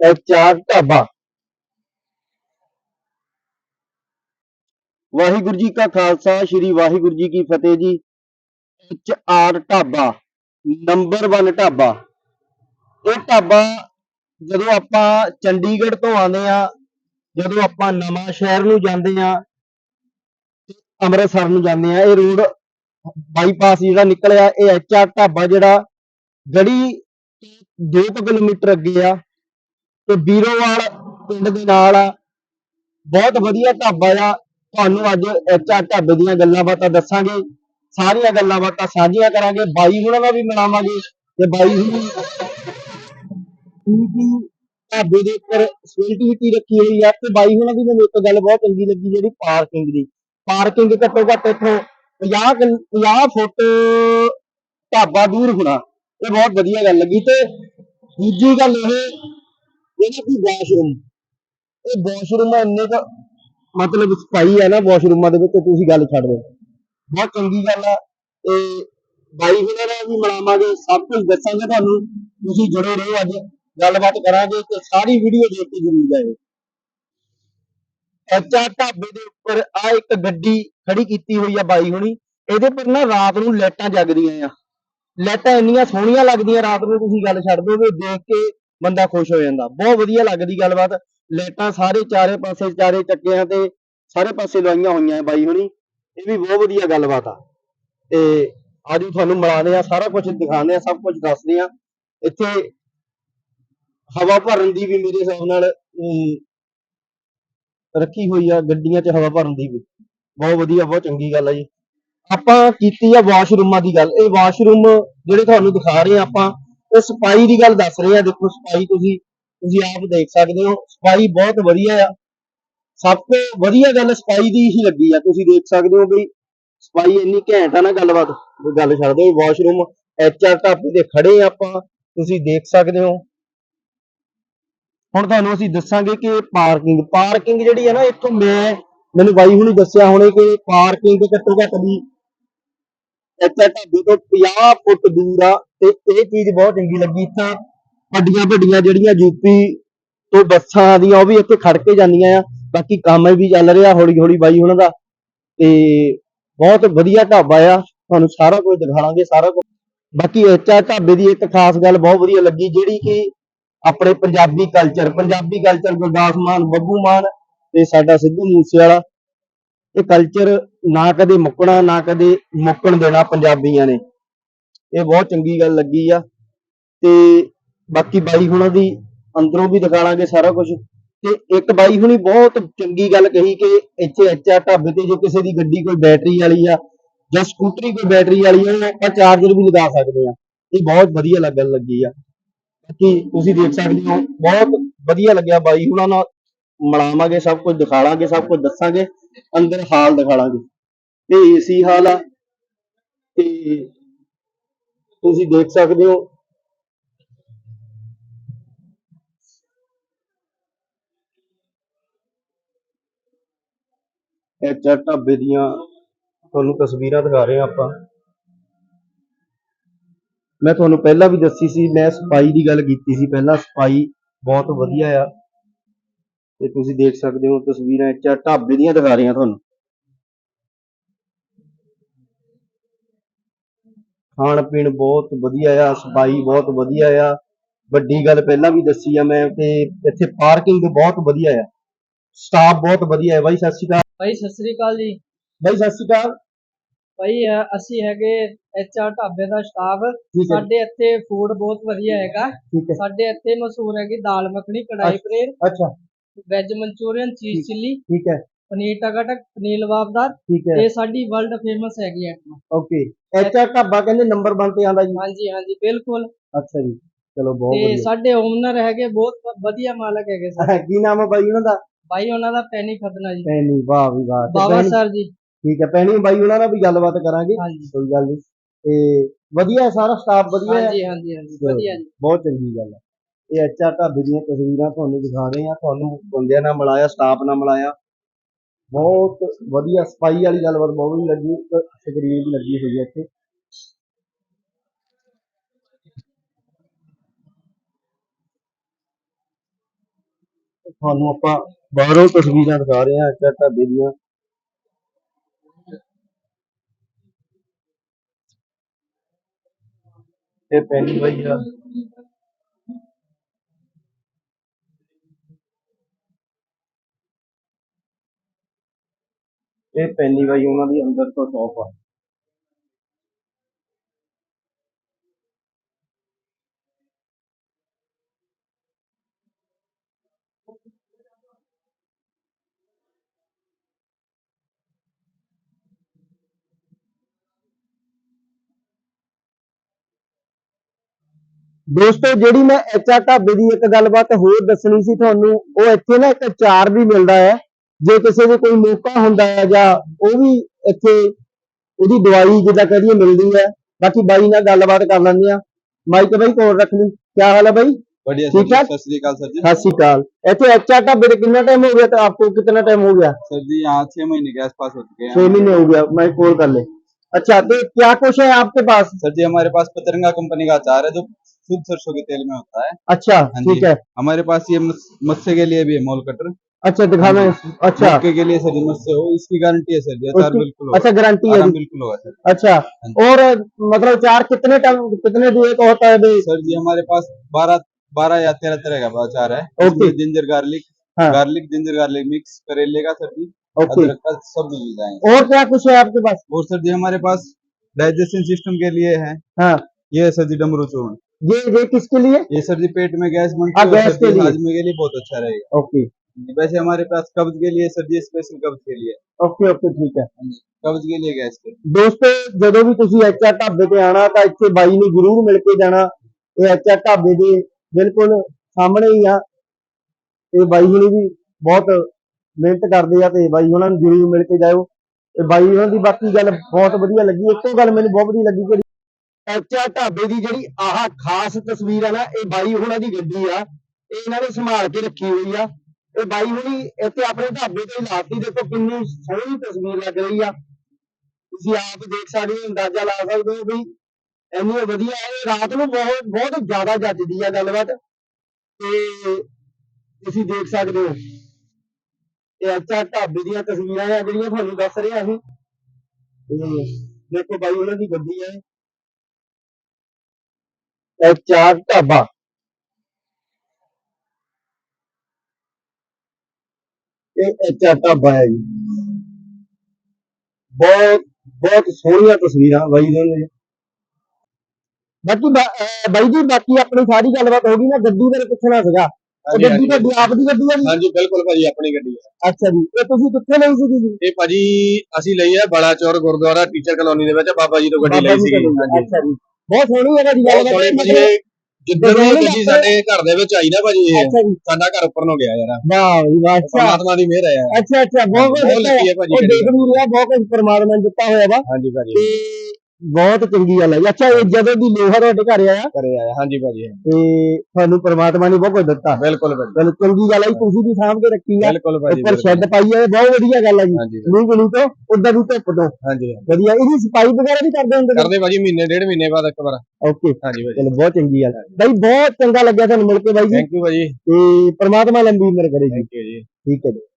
H R dhaba. Waheguru ji ਕਾ ਖਾਲਸਾ, ਸ੍ਰੀ ਵਾਹਿਗੁਰੂ ਜੀ ਕੀ ਫਤਿਹ ਜੀ। H R Dhaba, number 1 dhaba. ਇਹ ਢਾਬਾ ਜਦੋਂ ਆਪਾਂ ਚੰਡੀਗੜ੍ਹ ਤੋਂ ਆਉਂਦੇ ਆ ਜਦੋਂ ਆਪਾਂ ਨਵਾਂ ਸ਼ਹਿਰ ਨੂੰ ਜਾਂਦੇ ਆ ਅੰਮ੍ਰਿਤਸਰ ਨੂੰ ਜਾਂਦੇ ਆ ਇਹ ਰੋਡ ਬਾਈਪਾਸ ਜਿਹੜਾ ਨਿਕਲਿਆ, ਇਹ ਐਚ ਆਰ ਢਾਬਾ ਜਿਹੜਾ ਗੜੀ ਤੋਂ 2 ਕਿਲੋਮੀਟਰ ਅੱਗੇ ਆ। ਤੇ ਬੀਰੋਵਾਲ ਪਿੰਡ ਦੇ ਨਾਲ ਆ। ਬਹੁਤ ਵਧੀਆ ਢਾਬਾ ਆ। ਤੁਹਾਨੂੰ ਅੱਜ ਐਚ ਢਾਬੇ ਦੀਆਂ ਗੱਲਾਂ ਬਾਤਾਂ ਦੱਸਾਂਗੇ। ਸਾਰੀਆਂ ਗੱਲਾਂ ਬਾਤਾਂ ਸਾਂਝੀਆਂ ਕਰਾਂਗੇ। ਬਾਈ ਹੁਣਾਂ ਨਾਲ ਵੀ ਮਿਲਾਵਾਂਗੇ ਤੇ ਬਾਈ ਹੁਣੀ ਕੀ ਢਾਬੇ ਦੇ ਉੱਪਰ ਫੈਸਿਲਿਟੀ ਰੱਖੀ ਹੋਈ ਆ ਤੇ ਬਾਈ ਹੁਣਾਂ ਦੀ ਮੈਨੂੰ ਇੱਕ ਗੱਲ ਬਹੁਤ ਚੰਗੀ ਲੱਗੀ ਜਿਹੜੀ ਪਾਰਕਿੰਗ ਦੀ। ਪਾਰਕਿੰਗ ਘੱਟੋ ਘੱਟ ਇੱਥੋਂ 50 ਕਿਲ- 50 ਫੁੱਟ ਢਾਬਾ ਦੂਰ ਹੋਣਾ। ਇਹ ਬਹੁਤ ਵਧੀਆ ਗੱਲ ਲੱਗੀ ਤੇ ਦੂਜੀ ਗੱਲ ਇਹ ਜਿਹੜਾ ਕਿ ਵਾਸ਼ਰੂਮ ਇਹ ਵਾਸ਼ਰੂਮ ਇੰਨੇ ਕੁ ਮਤਲਬ ਸਫ਼ਾਈ ਹੈ ਨਾ ਵਾਸ਼ਰੂਮਾਂ ਦੇ ਵਿੱਚ ਤੁਸੀਂ ਗੱਲ ਛੱਡ ਦਿਓ। ਬਹੁਤ ਚੰਗੀ ਗੱਲ ਆ। ਤੇ ਬਾਈ ਹੁਣਾਂ ਨਾਲ ਵੀ ਮਿਲਾਵਾਂਗੇ। ਸਭ ਕੁਝ ਦੱਸਾਂਗੇ ਤੁਹਾਨੂੰ। ਤੁਸੀਂ ਜੁੜੇ ਰਹੋ ਅੱਜ। ਗੱਲਬਾਤ ਕਰਾਂਗੇ ਤੇ ਸਾਰੀ ਵੀਡੀਓ ਦੇਖ ਕੇ ਜ਼ਰੂਰ ਜਾਇਓ। ਐਚਾ ਢਾਬੇ ਦੇ ਉੱਪਰ ਆ ਇੱਕ ਗੱਡੀ ਖੜੀ ਕੀਤੀ ਹੋਈ ਆ ਬਾਈ ਹੁਣੀ। ਇਹਦੇ ਪਰ ਨਾ ਰਾਤ ਨੂੰ ਲਾਈਟਾਂ ਜਗਦੀਆਂ ਆ। ਲਾਈਟਾਂ ਇੰਨੀਆਂ ਸੋਹਣੀਆਂ ਲੱਗਦੀਆਂ ਰਾਤ ਨੂੰ। ਤੁਸੀਂ ਗੱਲ ਛੱਡ ਦਿਓ। ਦੇਖ ਕੇ ਬੰਦਾ ਖੁਸ਼ ਹੋ ਜਾਂਦਾ। ਬਹੁਤ ਵਧੀਆ ਲੱਗਦੀ ਗੱਲਬਾਤ। ਲਾਈਟਾਂ ਸਾਰੇ ਚਾਰੇ ਪਾਸੇ, ਚਾਰੇ ਚੱਕਿਆਂ ਤੇ ਸਾਰੇ ਪਾਸੇ ਲਵਾਈਆਂ ਹੋਈਆਂ ਬਾਈ ਹੁਣੀ। ਇਹ ਵੀ ਬਹੁਤ ਵਧੀਆ ਗੱਲਬਾਤ ਆ। ਤੇ ਅੱਜ ਤੁਹਾਨੂੰ ਮਿਲਾਉਂਦੇ ਆ ਸਾਰਾ ਕੁਝ ਦਿਖਾਉਂਦੇ ਆ ਸਭ ਕੁਝ ਦੱਸਦੇ ਆ ਇੱਥੇ ਹਵਾ ਭਰਨ ਦੀ ਵੀ ਮੇਰੇ ਹਿਸਾਬ ਨਾਲ ਰੱਖੀ ਹੋਈ ਆ ਗੱਡੀਆਂ 'ਚ ਹਵਾ ਭਰਨ ਦੀ ਵੀ। ਬਹੁਤ ਵਧੀਆ, ਬਹੁਤ ਚੰਗੀ ਗੱਲ ਆ ਜੀ। ਆਪਾਂ ਕੀਤੀ ਆ ਵਾਸ਼ਰੂਮਾਂ ਦੀ ਗੱਲ। ਇਹ ਵਾਸ਼ਰੂਮ ਜਿਹੜੇ ਤੁਹਾਨੂੰ ਦਿਖਾ ਰਹੇ ਆ ਆਪਾਂ ਇਹ ਸਫ਼ਾਈ ਦੀ ਗੱਲ ਦੱਸ ਰਹੇ ਆ, ਦੇਖੋ ਸਫ਼ਾਈ ਤੁਸੀਂ ਤੁਸੀਂ ਆਪ ਦੇਖ ਸਕਦੇ ਹੋ ਸਫ਼ਾਈ ਬਹੁਤ ਵਧੀਆ ਆ। ਸਭ ਤੋਂ ਵਧੀਆ ਗੱਲ ਸਫ਼ਾਈ ਦੀ ਹੀ ਲੱਗੀ ਆ, ਤੁਸੀਂ ਦੇਖ ਸਕਦੇ ਹੋ ਵੀ ਸਫ਼ਾਈ ਇੰਨੀ ਘੈਂਟ ਆ ਨਾ ਗੱਲਬਾਤ ਗੱਲ ਛੱਡ ਦਿਓ, ਵਾਸ਼ਰੂਮ, ਐਚ ਢਾਬੇ ਤੇ ਖੜੇ ਆਪਾਂ, ਤੁਸੀਂ ਦੇਖ ਸਕਦੇ ਹੋ। ਹੁਣ ਤੁਹਾਨੂੰ ਅਸੀਂ ਦੱਸਾਂਗੇ ਕਿ ਪਾਰਕਿੰਗ ਪਾਰਕਿੰਗ ਜਿਹੜੀ ਹੈ ਨਾ, ਇੱਥੋਂ ਮੈਂ, ਮੈਨੂੰ ਬਾਈ ਹੁਣੀ ਦੱਸਿਆ ਹੁਣੇ ਕਿ ਪਾਰਕਿੰਗ ਘੱਟੋ ਘੱਟ ਦੀ ਇੱਥੇ ਢਾਬੇ ਤੋਂ 50 ਫੁੱਟ ਦੂਰ ਆ ਤੇ ਇਹ ਚੀਜ਼ ਬਹੁਤ ਚੰਗੀ ਲੱਗੀ। ਇੱਥੇ ਵੱਡੀਆਂ ਵੱਡੀਆਂ ਜਿਹੜੀਆਂ ਯੂਪੀ ਤੋਂ ਬੱਸਾਂ ਆਦੀਆਂ ਉਹ ਵੀ ਇੱਥੇ ਖੜ ਕੇ ਜਾਂਦੀਆਂ ਆ। ਬਾਕੀ ਕੰਮ ਵੀ ਚੱਲ ਰਿਹਾ ਹੌਲੀ ਹੌਲੀ ਬਾਈ ਉਹਨਾਂ ਦਾ। ਤੇ ਬਹੁਤ ਵਧੀਆ ਢਾਬਾ ਆ। ਤੁਹਾਨੂੰ ਸਾਰਾ ਕੁਝ ਦਿਖਾਵਾਂਗੇ, ਸਾਰਾ ਕੁਝ। ਬਾਕੀ ਐਚਆ ਢਾਬੇ ਦੀ ਇੱਕ ਖਾਸ ਗੱਲ ਬਹੁਤ ਵਧੀਆ ਲੱਗੀ, ਜਿਹੜੀ ਕਿ ਆਪਣੇ ਪੰਜਾਬੀ ਕਲਚਰ ਪੰਜਾਬੀ ਕਲਚਰ ਗੁਰਦਾਸ ਮਾਨ, ਬੱਬੂ ਮਾਨ ਤੇ ਸਾਡਾ ਸਿੱਧੂ ਮੂਸੇ ਵਾਲਾ ਇਹ ਕਲਚਰ ਨਾ ਕਦੇ ਮੁੱਕਣਾ, ਨਾ ਕਦੇ ਮੁੱਕਣ ਦੇਣਾ ਪੰਜਾਬੀਆਂ ਨੇ। ਇਹ ਬਹੁਤ ਚੰਗੀ ਗੱਲ ਲੱਗੀ ਆ। ਤੇ ਬਾਕੀ ਬਾਈ ਹੁਣਾਂ ਦੀ ਅੰਦਰੋਂ ਵੀ ਦਿਖਾਵਾਂਗੇ ਸਾਰਾ ਕੁਝ ਤੇ ਇੱਕ ਬਾਈ ਹੁਣੀ ਬਹੁਤ ਚੰਗੀ ਗੱਲ ਕਹੀ ਕਿ ਇੱਥੇ ਐਚਆ ਢਾਬੇ ਤੇ ਜੇ ਕਿਸੇ ਦੀ ਗੱਡੀ ਕੋਈ ਬੈਟਰੀ ਵਾਲੀ ਆ ਜਾਂ ਸਕੂਟਰੀ ਕੋਈ ਬੈਟਰੀ ਵਾਲੀ ਆ, ਆਪਾਂ ਚਾਰਜਰ ਵੀ ਲਗਾ ਸਕਦੇ ਆ। ਇਹ ਬਹੁਤ ਵਧੀਆ ਲੱਗਣ ਲੱਗੀ ਆ। ਬਾਕੀ ਤੁਸੀਂ ਦੇਖ ਸਕਦੇ ਹੋ, ਬਹੁਤ ਵਧੀਆ ਲੱਗਿਆ ਬਾਈ ਹੁਣਾਂ ਨਾਲ। ਮਿਲਾਵਾਂਗੇ, ਸਭ ਕੁਝ ਦਿਖਾਵਾਂਗੇ ਸਭ ਕੁਝ ਦੱਸਾਂਗੇ। ਅੰਦਰ ਹਾਲ ਦਿਖਾਵਾਂਗੇ ਤੇ ਏਸੀ ਹਾਲ ਆ। ਤੇ ਤੁਸੀਂ ਦੇਖ ਸਕਦੇ ਹੋ। ਇਹ ਚਾਰ ਢਾਬੇ ਦੀਆਂ ਤੁਹਾਨੂੰ ਤਸਵੀਰਾਂ ਦਿਖਾ ਰਹੇ ਹਾਂ ਆਪਾਂ। ਮੈਂ ਤੁਹਾਨੂੰ ਪਹਿਲਾਂ ਵੀ ਦੱਸੀ ਸੀ, ਮੈਂ ਸਫ਼ਾਈ ਦੀ ਗੱਲ ਕੀਤੀ ਸੀ। ਪਹਿਲਾਂ ਸਫ਼ਾਈ ਬਹੁਤ ਵਧੀਆ ਆ। ਤੇ ਤੁਸੀਂ ਦੇਖ ਸਕਦੇ ਹੋ ਤਸਵੀਰਾਂ ਇੱਥੇ ਢਾਬੇ ਦੀਆਂ ਦਿਖਾ ਰਹੀਆਂ ਤੁਹਾਨੂੰ। ਖਾਣ ਪੀਣ ਬਹੁਤ ਵਧੀਆ ਆ ਸਫ਼ਾਈ ਬਹੁਤ ਵਧੀਆ ਆ। ਵੱਡੀ ਗੱਲ ਪਹਿਲਾਂ ਵੀ ਦੱਸੀ ਆ ਮੈਂ ਕਿ ਇੱਥੇ ਪਾਰਕਿੰਗ ਬਹੁਤ ਵਧੀਆ ਆ। ਸਟਾਫ ਬਹੁਤ ਵਧੀਆ ਹੈ ਬਾਈ ਸਤਿ ਸ਼੍ਰੀ ਅਕਾਲ। ਭਾਈ ਸਤਿ ਸ੍ਰੀ ਅਕਾਲ ਜੀ। ਬਾਈ ਸਤਿ ਸ਼੍ਰੀ ਅਕਾਲ। ਭਾਈ ਅਸੀਂ ਹੈਗੇ ਐਚਆਰ ਢਾਬੇ ਦਾ ਸਟਾਫ ਸਾਡੇ ਇੱਥੇ ਫੂਡ ਬਹੁਤ ਵਧੀਆ ਹੈਗਾ। ਸਾਡੇ ਇੱਥੇ ਮਸ਼ਹੂਰ ਹੈਗੀ ਦਾਲ ਮੱਖਣੀ ਕੜਾਈ ਪਨੀਰ ਅੱਛਾ। ਵੈਜ ਮਨਚੂਰੀਅਨ ਚੀਜ਼ ਚਿੱਲੀ ਠੀਕ ਹੈ। ਪਨੀਰ ਟਕਾਟਕ ਪਨੀਰ ਲਵਾਬਦਾਰ ਠੀਕ ਹੈ। ਇਹ ਸਾਡੀ ਵਰਲਡ ਫੇਮਸ ਹੈਗੀ ਆਈਟਮ ਓਕੇ। ਐਚਆਰ ਢਾਬਾ ਕਹਿੰਦੇ ਨੰਬਰ 1 ਤੇ ਆਂਦਾ ਜੀ। ਹਾਂਜੀ ਹਾਂਜੀ ਬਿਲਕੁਲ। ਅੱਛਾ ਜੀ। ਚਲੋ ਬਹੁਤ ਤੇ ਵਧੀਆ। ਸਾਡੇ ਓਨਰ ਹੈਗੇ ਬਹੁਤ ਵਧੀਆ ਮਾਲਕ ਹੈਗੇ ਸਰ ਕੀ ਨਾਮ ਹੈ ਬਾਈ ਉਹਨਾਂ ਦਾ? ਭਾਈ ਉਹਨਾਂ ਦਾ ਪੈਣੀ ਖਤਨਾ ਜੀ। ਪੈਣੀ ਵਾਹ ਵੀ ਵਾਹ। ਤੇ ਬਾਬਾ ਸਰ ਜੀ। ਠੀਕ ਹੈ ਪੈਣੀ ਬਾਈ ਉਹਨਾਂ ਨਾਲ ਵੀ ਗੱਲਬਾਤ ਕਰਾਂਗੇ। ਹਾਂਜੀ। ਕੋਈ ਗੱਲ ਨਹੀਂ। ਤੇ ਵਧੀਆ ਸਾਰਾ ਸਟਾਫ ਵਧੀਆ ਹੈ? ਹਾਂਜੀ ਹਾਂਜੀ ਹਾਂਜੀ ਵਧੀਆ ਜੀ। ਬਹੁਤ ਚੰਗੀ ਗੱਲ ਹੈ। ਇਹ ਐਚਆਰ ਢਾਬੇ ਦੀਆਂ ਤਸਵੀਰਾਂ ਤੁਹਾਨੂੰ ਦਿਖਾ ਰਹੇ ਹਾਂ। ਤੁਹਾਨੂੰ ਬੰਦਿਆਂ ਨਾਲ ਮਿਲਾਇਆ ਸਟਾਫ ਨਾਲ ਮਿਲਾਇਆ। ਬਹੁਤ ਵਧੀਆ ਸਫ਼ਾਈ ਵਾਲੀ ਗੱਲਬਾਤ ਬਹੁਤ ਵਧੀਆ ਲੱਗੀ, ਇੱਕ ਸਕਰੀਨ ਵੀ ਲੱਗੀ ਹੋਈ ਹੈ ਇੱਥੇ। ਤੁਹਾਨੂੰ ਆਪਾਂ ਬਾਹਰੋਂ ਤਸਵੀਰਾਂ ਦਿਖਾ ਰਹੇ ਹਾਂ ਅੱਛਾ ਢਾਬੇ ਦੀਆਂ ਇਹ ਪੈਣੀ ਬਾਈ ਆ। ਇਹ ਪੈਣੀ ਬਾਈ ਉਹਨਾਂ ਦੀ ਅੰਦਰ ਤੋਂ ਸ਼ੌਪ ਆ। ਦੋਸਤੋ, ਜਿਹੜੀ ਮੈਂ ਐਚਆ ਢਾਬੇ ਦੀ ਇੱਕ ਗੱਲਬਾਤ ਹੋਰ ਦੱਸਣੀ ਸੀ ਤੁਹਾਨੂੰ, ਉਹ ਇੱਥੇ ਨਾ ਇੱਕ ਅਚਾਰ ਵੀ ਮਿਲਦਾ ਹੈ। ਜੇ ਕਿਸੇ ਨੂੰ ਕੋਈ ਮੌਕਾ ਹੁੰਦਾ ਹੈ ਜਾਂ ਉਹ ਵੀ ਇੱਥੇ ਉਹਦੀ ਦਵਾਈ ਜਿੱਦਾਂ ਕਹਦੀਏ ਮਿਲਦੀ ਹੈ ਬਾਕੀ ਬਾਈ ਨਾਲ ਗੱਲਬਾਤ ਕਰ ਲੈਂਦੇ ਆ ਮਾਈਕ ਬਾਈ ਕੋਲ ਰੱਖ ਲਈ ਕੀ ਹਾਲ ਹੈ ਬਾਈ बढ़िया सर ठीक जी, ठाक? सत श्री अकाल सर जी सत श्रीकाल ਇੱਥੇ ਐਚਆਰ ਢਾਬੇ ਤੇ ਕਿੰਨਾ ਟਾਈਮ ਹੋ ਗਿਆ ਤੇ ਆਪਕੋ ਕਿੰਨਾ ਟਾइम हो गया सर जी यहाँ छह महीने के आसपास हो चुके हैं 6 महीने हो गया मैं कॉल कर ले अच्छा तो क्या कुछ है आपके पास सर जी हमारे पास पतरंगा कंपनी का अचार है जो शुद्ध सरसों के तेल में होता है अच्छा हाँ ठीक जी। है हमारे पास ये मस- मत्स्य के लिए भी है मोल कटर अच्छा दिखा मैं अच्छा। मक्के के लिए सर जी मत्स्य हो। इसकी गारंटी है सर जी बिल्कुल अच्छा गारंटी है बिल्कुल होगा सर। अच्छा और मतलब चार कितने टाइम कितने दिए का होता है भाई सर जी हमारे पास बारह बारह या तेरह तरह का चार है। ओके। जिंजर गार्लिक हाँ। गार्लिक जिंजर गार्लिक मिक्स करेले का सर जी। ओके। सब मिल जाएँगे। और क्या कुछ है आपके पास? और सर जी हमारे पास डाइजेशन सिस्टम के लिए है। हाँ। ये है सर जी डमरू चूर्ण। ये ये किसके लिए? ये सर जी पेट में गैस बनती हाँ, है गैस के लिए। हाजमे के लिए बहुत अच्छा रहेगा। ओके। वैसे हमारे पास कब्ज के लिए सर जी स्पेशल कब्ज के लिए ਓਕੇ ਓਕੇ ਠੀਕ ਹੈ कब्ज के लिए गैस के ਦੋਸਤੋ ਜਦੋਂ ਵੀ ਤੁਸੀਂ ਐਚਆ ਢਾਬੇ ਤੇ ਆਣਾ ਤਾਂ ਇੱਥੇ ਬਾਈ ਨੂੰ ਜ਼ਰੂਰ ਮਿਲ ਕੇ ਜਾਣਾ ਇਹ ਐਚਆ ਢਾਬੇ ਦੇ ਬਿਲਕੁਲ ਸਾਹਮਣੇ ਹੀ ਆ ਤੇ ਬਾਈ ਹੁਣੀ ਵੀ ਬਹੁਤ ਮਿਹਨਤ ਕਰਦੇ ਆ ਤੇ ਬਾਈ ਉਹਨਾਂ ਨੂੰ ਜ਼ਰੂਰ ਮਿਲ ਕੇ ਜਾਇਓ ਤੇ ਬਾਈ ਉਹਨਾਂ ਦੀ ਬਾਕੀ ਗੱਲ ਬਹੁਤ ਵਧੀਆ ਲੱਗੀ ਇੱਕੋ ਗੱਲ ਮੈਨੂੰ ਬਹੁਤ ਵਧੀਆ ਲੱਗੀ ਕਿ ਐਚਆ ਢਾਬੇ ਦੀ ਜਿਹੜੀ ਆਹ ਖਾਸ ਤਸਵੀਰ ਆ ਨਾ ਇਹ ਬਾਈ ਹੁਣਾਂ ਦੀ ਗੱਡੀ ਆ ਇਹ ਇਹਨਾਂ ਨੇ ਸੰਭਾਲ ਕੇ ਰੱਖੀ ਹੋਈ ਆ ਇਹ ਬਾਈ ਹੁਣੀ ਇੱਥੇ ਆਪਣੇ ਢਾਬੇ ਤੇ ਲਾਤੀ, ਦੇਖੋ ਕਿੰਨੀ ਸੋਹਣੀ ਤਸਵੀਰ ਲੱਗ ਰਹੀ ਆ। ਤੁਸੀਂ ਆਪ ਦੇਖ ਸਕਦੇ ਹੋ, ਅੰਦਾਜ਼ਾ ਲਾ ਸਕਦੇ ਹੋ ਵੀ ਇੰਨੀ ਵਧੀਆ ਹੈ। ਰਾਤ ਨੂੰ ਬਹੁਤ ਬਹੁਤ ਜ਼ਿਆਦਾ ਜੱਜਦੀ ਆ ਗੱਲਬਾਤ। ਤੇ ਤੁਸੀਂ ਦੇਖ ਸਕਦੇ ਹੋ, ਇਹ ਅੱਛਾ ਢਾਬੇ ਦੀਆਂ ਤਸਵੀਰਾਂ ਆ ਜਿਹੜੀਆਂ ਤੁਹਾਨੂੰ ਦੱਸ ਰਿਹਾ ਅਸੀਂ ਤੇ ਦੇਖੋ ਬਾਈ ਉਹਨਾਂ ਦੀ ਗੱਡੀ ਹੈ। ਇਹ ਚਾਰ ਢਾਬਾ। ਇਹ ਅੱਛਾ ਢਾਬਾ ਹੈ ਜੀ। ਬਹੁਤ ਬਹੁਤ ਸੋਹਣੀਆਂ ਤਸਵੀਰਾਂ ਬਾਈ ਦੀਆਂ ਨੇ। ਬਾਕੀ ਬਾ- ਅਹ ਬਾਈ ਜੀ ਬਾਕੀ ਆਪਣੀ ਸਾਰੀ ਗੱਲਬਾਤ ਹੋ ਗਈ ਨਾ ਗੱਡੀ ਬਾਰੇ ਪੁੱਛਣਾ ਸੀਗਾ। ਉਹ ਹਾਂਜੀ, ਗੱਡੀ ਤੁਹਾਡੀ ਆਪ ਦੀ ਗੱਡੀ ਹੈ ਜੀ? ਹਾਂਜੀ ਬਿਲਕੁਲ ਭਾਜੀ ਆਪਣੀ ਗੱਡੀ ਹੈ ਅੱਛਾ ਜੀ ਇਹ ਤੁਸੀਂ ਕਿੱਥੇ ਲਈ ਸੀ ਜੀ? ਇਹ ਭਾਜੀ ਅਸੀਂ ਲਈ ਹੈ ਬਲਾਚੌਰ ਗੁਰਦੁਆਰਾ ਟੀਚਰ ਕਲੋਨੀ ਦੇ ਵਿੱਚ ਬਾਬਾ ਜੀ ਤੋਂ ਗੱਡੀ ਲਈ ਸੀ ਹਾਂਜੀ। ਅੱਛਾ ਜੀ ਬਹੁਤ ਸੋਹਣੀ ਹੈਗਾ ਜੀ। ਬਹੁਤ ਗੱਲਬਾਤ ਸੋਹਣੇ ਭਾਜੀ ਮਤਲਬ- ਇਹ ਜਿੱਦਾਂ ਵੀ ਤੁਸੀਂ ਸਾਡੇ ਘਰ ਦੇ ਵਿੱਚ ਆਈ ਨਾ ਭਾਜੀ ਇਹ ਅੱਛਾ ਜੀ। ਸਾਡਾ ਘਰ ਉੱਪਰ ਨੂੰ ਗਿਆ ਯਾਰ। ਵਾਹ ਜੀ ਵਾਹ ਅੱਛਾ। ਪਰਮਾਤਮਾ ਦੀ ਮਿਹਰ ਹੈ ਯਾਰ। ਅੱਛਾ ਅੱਛਾ ਬਹੁਤ ਬਹੁਤ ਵਧੀਆ। ਲੱਗੀ ਹੈ ਭਾਜੀ ਉਹ। ਦੇਖ ਵੀ ਰਿਹਾ ਬਹੁਤ ਕੁਝ ਪਰਮਾਤਮਾ ਨੇ ਦਿੱਤਾ ਹੋਇਆ ਵਾ। ਹਾਂਜੀ ਭਾਜੀ। ਤੇ ਬਹੁਤ ਚੰਗੀ ਗੱਲ ਹੈ। ਜੀ। ਅੱਛਾ ਇਹ ਜਦੋਂ ਦੀ ਲੋਹਾ ਤੁਹਾਡੇ ਘਰ ਆਇਆ? ਕਰੇ ਆਇਆ ਹਾਂਜੀ ਭਾਜੀ ਤੇ ਤੁਹਾਨੂੰ ਪਰਮਾਤਮਾ ਨੇ ਬਹੁਤ ਕੁਝ ਦਿੱਤਾ। ਬਿਲਕੁਲ ਭਾਜੀ। ਚਲੋ ਚੰਗੀ ਗੱਲ ਹੈ ਜੀ, ਤੁਸੀਂ ਵੀ ਸਾਂਭ ਕੇ ਰੱਖੀ ਆ ਬਿਲਕੁਲ ਭਾਜੀ ਉੱਪਰ ਬਿਲਕੁਲ। ਸ਼ੈੱਡ ਪਾਈ ਹੈ ਬਹੁਤ ਵਧੀਆ ਗੱਲ ਹੈ ਜੀ। ਹਾਂਜੀ ਨਹੀਂ ਗਣੀ ਤੋਂ ਉਦਾਂ ਦੀ ਧੁੱਪ ਤੋਂ। ਹਾਂਜੀ। ਵਧੀਆ ਇਹਦੀ ਸਫ਼ਾਈ ਵਗੈਰਾ ਵੀ ਕਰਦੇ ਹੁੰਦੇ ਕਰਦੇ ਭਾਜੀ ਮਹੀਨੇ ਡੇਢ ਮਹੀਨੇ ਬਾਅਦ ਇੱਕ ਵਾਰ। ਓਕੇ। ਹਾਂਜੀ ਭਾਜੀ। ਚਲੋ ਬਹੁਤ ਚੰਗੀ ਗੱਲ ਹੈ। ਬਾਈ ਬਹੁਤ ਚੰਗਾ ਲੱਗਿਆ ਤੁਹਾਨੂੰ ਮਿਲ ਕੇ ਬਾਈ ਜੀ। ਥੈਂਕ ਯੂ ਭਾਜੀ। ਤੇ ਪ੍ਰਮਾਤਮਾ ਲੰਬੀ ਉਮਰ ਕਰੇ ਜੀ। ਥੈਂਕ ਯੂ ਜੀ। ਠੀਕ ਹੈ ਜੀ।